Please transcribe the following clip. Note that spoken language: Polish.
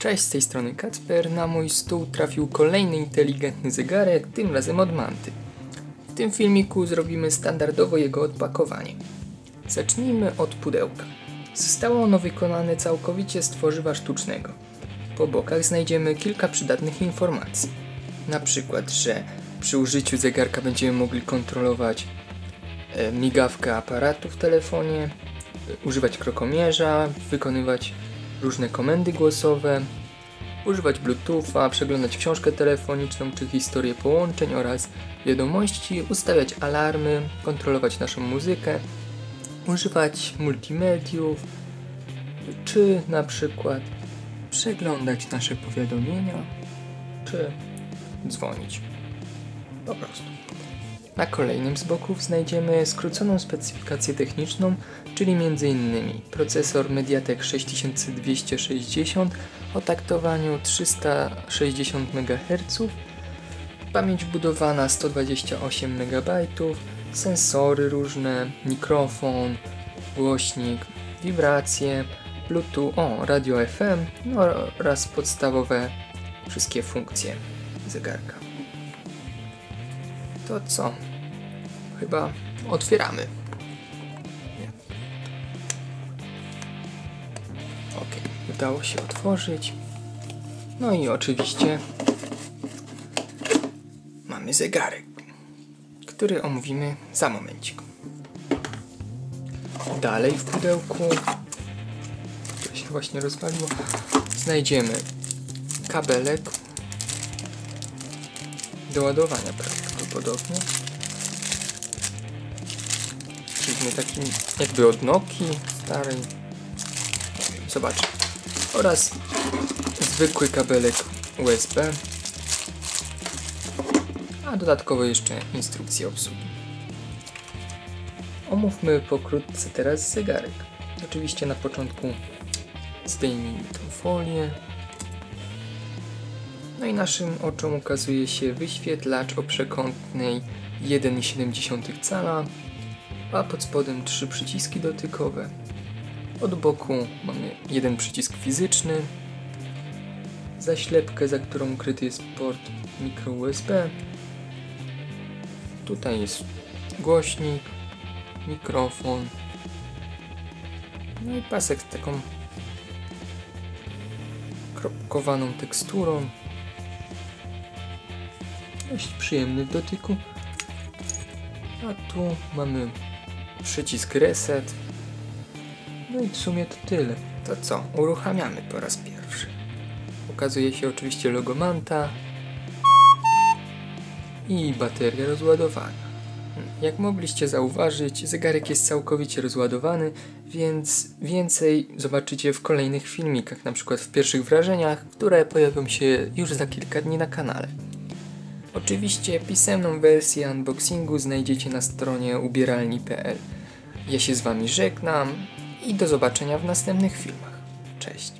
Cześć, z tej strony Kacper. Na mój stół trafił kolejny inteligentny zegarek, tym razem od Manty. W tym filmiku zrobimy standardowo jego odpakowanie. Zacznijmy od pudełka. Zostało ono wykonane całkowicie z tworzywa sztucznego. Po bokach znajdziemy kilka przydatnych informacji. Na przykład, że przy użyciu zegarka będziemy mogli kontrolować e, migawkę aparatu w telefonie, e, używać krokomierza, wykonywać różne komendy głosowe, używać Bluetootha, przeglądać książkę telefoniczną czy historię połączeń oraz wiadomości, ustawiać alarmy, kontrolować naszą muzykę, używać multimediów, czy na przykład przeglądać nasze powiadomienia, czy dzwonić. Po prostu. Na kolejnym z boków znajdziemy skróconą specyfikację techniczną, czyli m.in. procesor MediaTek 6260 o taktowaniu 360 MHz, pamięć budowana 128 MB, sensory różne, mikrofon, głośnik, wibracje, Bluetooth, o, radio FM no, oraz podstawowe wszystkie funkcje zegarka. To co? Chyba otwieramy. Nie. Ok, udało się otworzyć. No i oczywiście mamy zegarek, który omówimy za momencik. Dalej w pudełku, które się właśnie rozwaliło, znajdziemy kabelek do ładowania prawdopodobnie. Dziwny taki jakby od Noki starej. Oraz zwykły kabelek USB. A dodatkowo jeszcze instrukcje obsługi. Omówmy pokrótce teraz zegarek. Oczywiście na początku zdejmijmy tą folię. No i naszym oczom ukazuje się wyświetlacz o przekątnej 1,7 cala, a pod spodem trzy przyciski dotykowe. Od boku mamy jeden przycisk fizyczny, zaślepkę, za którą ukryty jest port micro USB. Tutaj jest głośnik, mikrofon, no i pasek z taką kropkowaną teksturą dość przyjemny w dotyku. A tu mamy przycisk reset. No i w sumie to tyle. To co? Uruchamiamy po raz pierwszy. Ukazuje się oczywiście logo Manta i bateria rozładowana. Jak mogliście zauważyć, zegarek jest całkowicie rozładowany, więc więcej zobaczycie w kolejnych filmikach, na przykład w pierwszych wrażeniach, które pojawią się już za kilka dni na kanale. Oczywiście pisemną wersję unboxingu znajdziecie na stronie ubieralni.pl. Ja się z Wami żegnam i do zobaczenia w następnych filmach. Cześć.